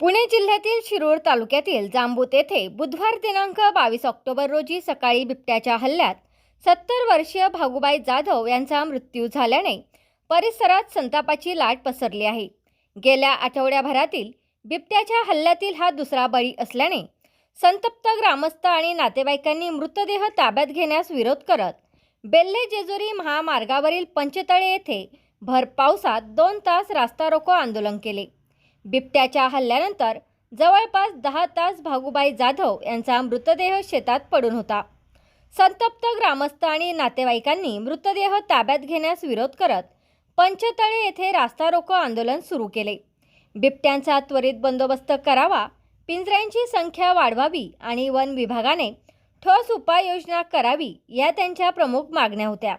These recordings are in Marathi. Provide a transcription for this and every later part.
पुणे जिल्ह्यातील शिरूर तालुक्यातील जांबूत येथे बुधवार दिनांक बावीस ऑक्टोबर रोजी सकाळी बिबट्याच्या हल्ल्यात सत्तर वर्षीय भागुबाई जाधव यांचा मृत्यू झाल्याने परिसरात संतापाची लाट पसरली आहे. गेल्या आठवड्याभरातील बिबट्याच्या हल्ल्यातील हा दुसरा बळी असल्याने संतप्त ग्रामस्थ आणि नातेवाईकांनी मृतदेह ताब्यात घेण्यास विरोध करत बेल्ले जेजुरी महामार्गावरील पंचतळे येथे भर पावसात दोन तास रास्ता रोको आंदोलन केले. बिबट्याच्या हल्ल्यानंतर जवळपास दहा तास भागूबाई जाधव यांचा मृतदेह शेतात पडून होता. संतप्त ग्रामस्थ आणि नातेवाईकांनी मृतदेह ताब्यात घेण्यास विरोध करत पंचतळे येथे रास्ता रोको आंदोलन सुरू केले. बिबट्यांचा त्वरित बंदोबस्त करावा पिंजऱ्यांची संख्या वाढवावी आणि वन विभागाने ठोस उपाययोजना करावी या त्यांच्या प्रमुख मागण्या होत्या.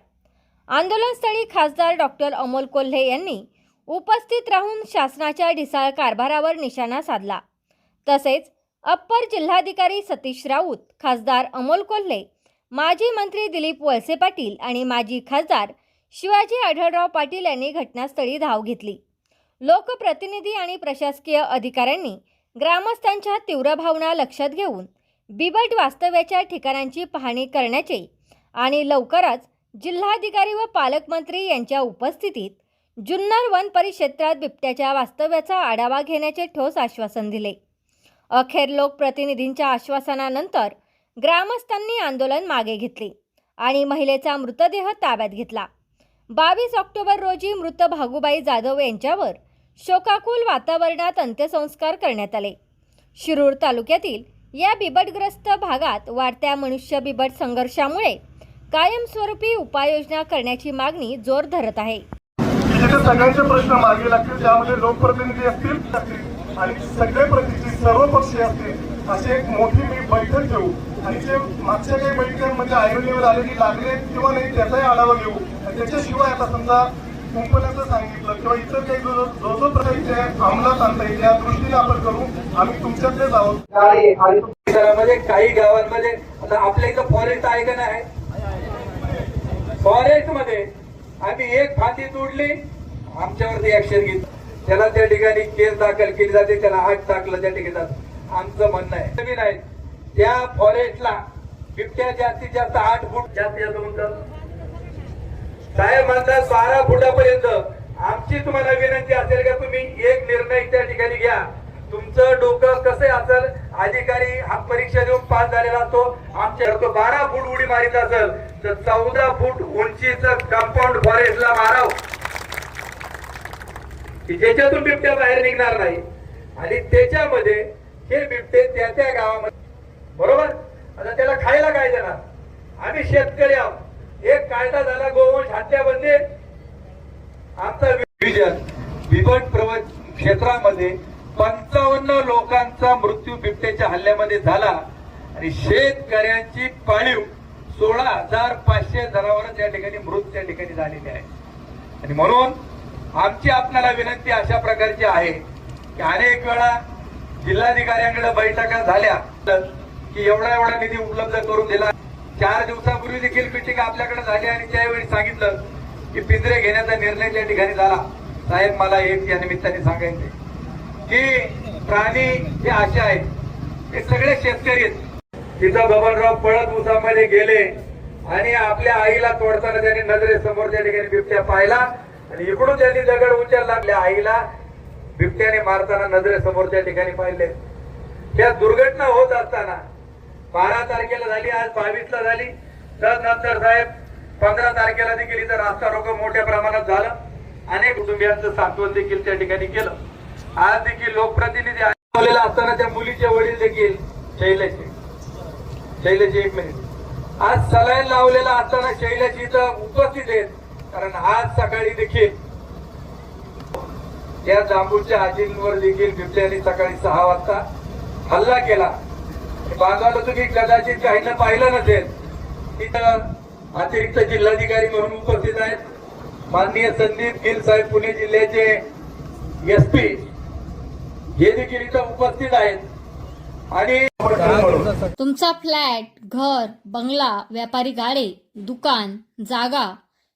आंदोलनस्थळी खासदार डॉक्टर अमोल कोल्हे यांनी उपस्थित राहून शासनाच्या ढिसाळ कारभारावर निशाणा साधला. तसेच अप्पर जिल्हाधिकारी सतीश राऊत खासदार अमोल कोल्हे माजी मंत्री दिलीप वळसे पाटील आणि माजी खासदार शिवाजी आढळराव पाटील यांनी घटनास्थळी धाव घेतली. लोकप्रतिनिधी आणि प्रशासकीय अधिकाऱ्यांनी ग्रामस्थांच्या तीव्र भावना लक्षात घेऊन बिबट वास्तव्याच्या ठिकाणांची पाहणी करण्याचे आणि लवकरच जिल्हाधिकारी व पालकमंत्री यांच्या उपस्थितीत जुन्नर वन परिक्षेत्रात बिबट्याच्या वास्तव्याचा आढावा घेण्याचे ठोस आश्वासन दिले. अखेर लोकप्रतिनिधींच्या आश्वासनानंतर ग्रामस्थांनी आंदोलन मागे घेतले आणि महिलेचा मृतदेह ताब्यात घेतला. बावीस ऑक्टोबर रोजी मृत भागुबाई जाधव यांच्यावर शोकाकुल वातावरणात अंत्यसंस्कार करण्यात आले. शिरूर तालुक्यातील या बिबटग्रस्त भागात वाढत्या मनुष्य बिबट संघर्षामुळे कायमस्वरूपी उपाययोजना करण्याची मागणी जोर धरत आहे. जिथे सगळ्यांचे प्रश्न मागे लागतील त्यामध्ये लोकप्रतिनिधी असतील असतील आणि सगळे प्रतिनिधी सर्व पक्षीय असतील अशी एक मोठी मी बैठक घेऊ. आणि जे मागच्या काही बैठकांमध्ये आयोजनेवर आलेली लागले किंवा नाही त्याचाही आढावा घेऊ. आणि त्याच्याशिवाय आता समजा कुंपणाचं सांगितलं किंवा इतर काही जो जो जो प्रकार इथे अंमलात आणता येईल त्या दृष्टीने आपण करू. आम्ही तुमच्यातलेच आहोत. काही गावांमध्ये आता आपल्या इथं फॉरेस्ट आहे का नाही? फॉरेस्टमध्ये आम्ही एक फाती तोडली आमच्यावरती ऍक्शन घेत. त्याला त्या ठिकाणी केस दाखल केली जाते त्याला आठ टाकलं त्या ठिकाणी आमचं म्हणणं आहे. जमीन आहे त्या फॉरेस्टला बिबट्या जास्तीत जास्त आठ फूट जास्तीत जास्त म्हणतात साहेब म्हणतात बारा फुटापर्यंत. आमची तुम्हाला विनंती असेल का तुम्ही एक निर्णय त्या ठिकाणी घ्या. तुमचं डोकं कसं असेल अधिकारी हा परीक्षा देऊन पास झालेला असतो. आमच्या तो बारा फूट उडी मारित असेल तर चौदा फूट उंचीचं कंपाऊंड फॉरेस्टला माराव. की ज्याच्यातून बिबट्या बाहेर निघणार नाही. आणि त्याच्यामध्ये हे बिबटे त्या त्या गावामध्ये बरोबर? आता त्याला खायला काय देणार? आम्ही शेतकरी आहोत. एक कायदा झाला गोवंश हत्या बंदी आमचा विजन बिबट प्रवच क्षेत्रामध्ये पंचावन्न लोकांचा मृत्यू बिबट्याच्या हल्ल्यामध्ये झाला. आणि शेतकऱ्यांची पाळीव सोळा हजार पाचशे जनावर त्या ठिकाणी मृत त्या ठिकाणी झालेली आहे. आणि म्हणून आमची आपल्याला विनंती अशा प्रकारची आहे की अनेक वेळा जिल्हाधिकाऱ्यांकडे बैठका झाल्या की एवढा एवढा निधी उपलब्ध करून दिला. चार दिवसापूर्वी देखील मिटिंग आपल्याकडे झाली आणि त्यावेळी सांगितलं की पिंजरे घेण्याचा निर्णय त्या ठिकाणी झाला. साहेब मला एक या निमित्ताने सांगायचे की प्राणी हे असे आहेत. हे सगळे शेतकरी आहेत. तिथं बबनराव पळत उसामध्ये गेले आणि आपल्या आईला तोडताना त्यांनी नजरेसमोर त्या ठिकाणी बिबट्या पाहिला. आणि इकडून त्यांनी दगड उचलला आपल्या आईला बिबट्याने मारताना नजरेसमोर त्या ठिकाणी पाहिले. त्या दुर्घटना होत असताना बारा तारखेला झाली आज बावीस ला झाली त्यानंतर साहेब पंधरा तारखेला देखील इथं रास्ता रोको मोठ्या प्रमाणात झालं. अनेक कुटुंबियांचं सांत्वन देखील त्या ठिकाणी केलं. आज देखील लोकप्रतिनिधी आलेला असताना त्या मुलीचे वडील देखील शैलेचे शैलेचे एक मिनिट. आज सलाईन लावलेला असताना शैलाची इथं उपस्थित आहेत. कारण आज सकाळी देखील त्या जांबूच्या आजींवर देखील बिबट्याने सकाळी सहा वाजता हल्ला केला. बांधवाला तुम्ही कदाचित काहींना पाहिलं नसेल. तिथं अतिरिक्त जिल्हाधिकारी म्हणून उपस्थित आहेत. माननीय संदीप गिल साहेब पुणे जिल्ह्याचे एस पी. हे देखील इथं उपस्थित आहेत. आणि तुमचा फ्लॅट घर बंगला व्यापारी गाडे दुकान जागा